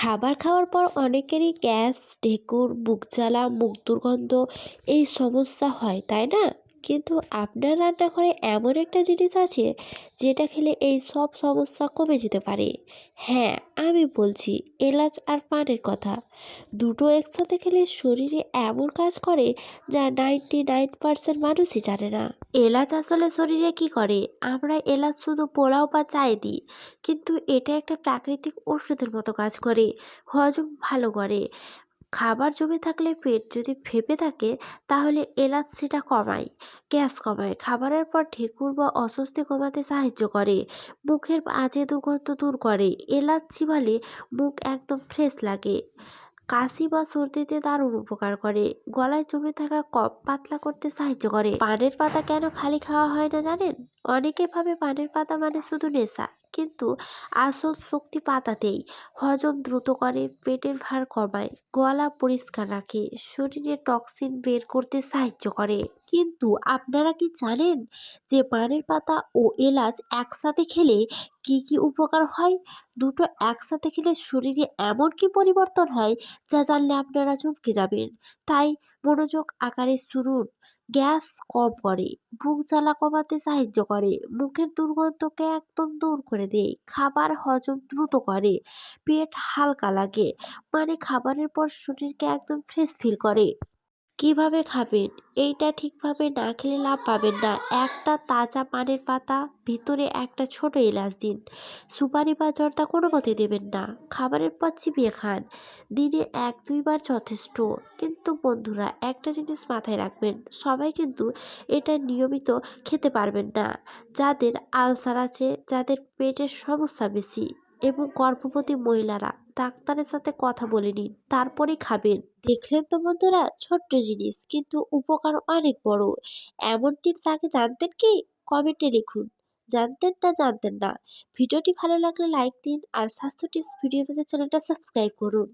খাবার খাওয়ার পর অনেকেরই গ্যাস, ঢেকুর বুক জ্বালা মুখ দুর্গন্ধ এই সমস্যা হয়, তাই না? কিন্তু আপনার রান্নাঘরে এমন একটা জিনিস আছে, যেটা খেলে এই সব সমস্যা কমে যেতে পারে। হ্যাঁ আমি বলছি এলাচ আর পানের কথা। দুটো একসাথে খেলে শরীরে এমন কাজ করে, যা নাইনটি নাইন পার্সেন্ট মানুষই জানে না। এলাচ আসলে শরীরে কি করে? আমরা এলাচ শুধু পোলাও বা চায়ে দিই, কিন্তু এটা একটা প্রাকৃতিক ওষুধের মতো কাজ করে, হজম ভালো করে। খাবার জমে থাকলে পেট যদি ফেঁপে থাকে, তাহলে এলাচ সেটা কমায়, গ্যাস কমায়। খাবারের পর ঢেকুর বা অস্বস্তি কমাতে সাহায্য করে, মুখের বাজে দুর্গন্ধ দূর করে। এলাচ চিবালে মুখ একদম ফ্রেশ লাগে, কাশি বা সর্দিতে দারুণ উপকার করে। গলায় জমে থাকা কফ পাতলা করতে সাহায্য করে। পানের পাতা কেন খালি খাওয়া হয় না জানেন? অনেকে ভাবে পানের পাতা মানে শুধু নেশা। কিন্তু আসল শক্তি পাতাতেই হজম দ্রুত করে, পেটের ভার কমায়, গলা পরিষ্কার রাখে, শরীরে টক্সিন বের করতে সাহায্য করে। কিন্তু আপনারা কি জানেন যে পানের পাতা ও এলাচ একসাথে খেলে কি কি উপকার হয়? দুটো একসাথে খেলে শরীরে এমন কি পরিবর্তন হয় যা জানলে আপনারা চমকে যাবেন। তাই মনোযোগ আকারে শুনুন। গ্যাস কম করে, বুক জ্বালা কমাতে সাহায্য করে, মুখের দুর্গন্ধকে একদম দূর করে দেয়, খাবার হজম দ্রুত করে, পেট হালকা লাগে মানে খাবারের পর শরীরকে একদম ফ্রেশ ফিল করে। কীভাবে খাবেন? এইটা ঠিকভাবে না খেলে লাভ পাবেন না। একটা তাজা পানের পাতা, ভিতরে একটা ছোট এলাচ দিন। সুপারি বা জর্দা কোনো মতে দেবেন না। খাবারের পর চিবিয়ে খান। দিনে এক, দুইবার যথেষ্ট। কিন্তু বন্ধুরা, একটা জিনিস মাথায় রাখবেন, সবাই কিন্তু এটা নিয়মিত খেতে পারবেন না। যাদের আলসার আছে, যাদের পেটের সমস্যা বেশি এবং গর্ভবতী মহিলারা ডাক্তারের সাথে কথা বলে নিন তারপরে খাবেন। দেখলেন তো বন্ধুরা, ছোট্ট জিনিস, কিন্তু উপকার অনেক বড়। এমন টিপস আগে জানতেন কি? কমেন্টে লিখুন। জানতেন না জানতেন না। ভিডিওটি ভালো লাগলে লাইক দিন আর স্বাস্থ্য টিপস ভিডিও পেতে চ্যানেলটা সাবস্ক্রাইব করুন।